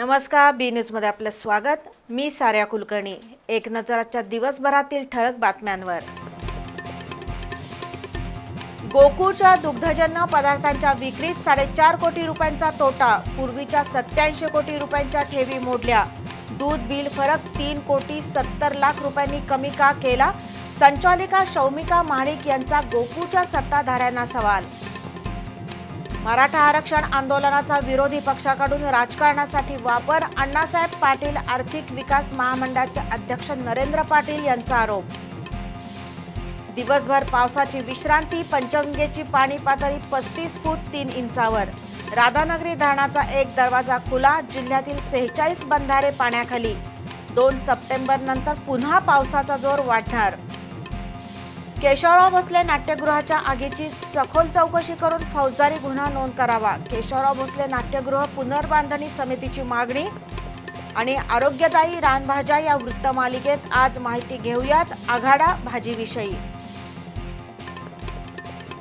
नमस्कार बी न्यूजमध्ये आपलं स्वागत. मी साऱ्या कुलकर्णी. एक नजराच्या दिवसभरातील ठळक बातम्यांवर. गोकुळच्या दुग्धजन्य पदार्थांच्या विक्रीत साडेचार कोटी रुपयांचा तोटा. पूर्वीच्या सत्याऐंशी कोटी रुपयांच्या ठेवी मोडल्या. दूध बिल फरक तीन कोटी सत्तर लाख रुपयांनी कमी का केला? संचालिका शौमिका महाडिक यांचा गोकुळच्या सत्ताधाऱ्यांना सवाल. मराठा आरक्षण आंदोलनाचा विरोधी पक्षाकडून राजकारणासाठी वापर अण्णासाहेब पाटील आर्थिक विकास महामंडळाचे अध्यक्ष नरेंद्र पाटील यांचा आरोप. दिवसभर पावसाची विश्रांती पंचगंगेची पाणी पातळी पस्तीस फूट तीन इंचावर. राधानगरी धरणाचा एक दरवाजा खुला जिल्ह्यातील सेहेचाळीस बंधारे पाण्याखाली. दोन सप्टेंबर नंतर पुन्हा पावसाचा जोर वाढणार. केशवराव भोसले नाट्यगृहाच्या आगीची सखोल चौकशी करून फौजदारी गुन्हा नोंद करावा. केशवराव भोसले नाट्यगृह पुनर्बांधणी समितीची मागणी आणि आरोग्यदायी रानभाज्या या वृत्तमालिकेत आज माहिती घेऊयात. आघाडा भाजीविषयी.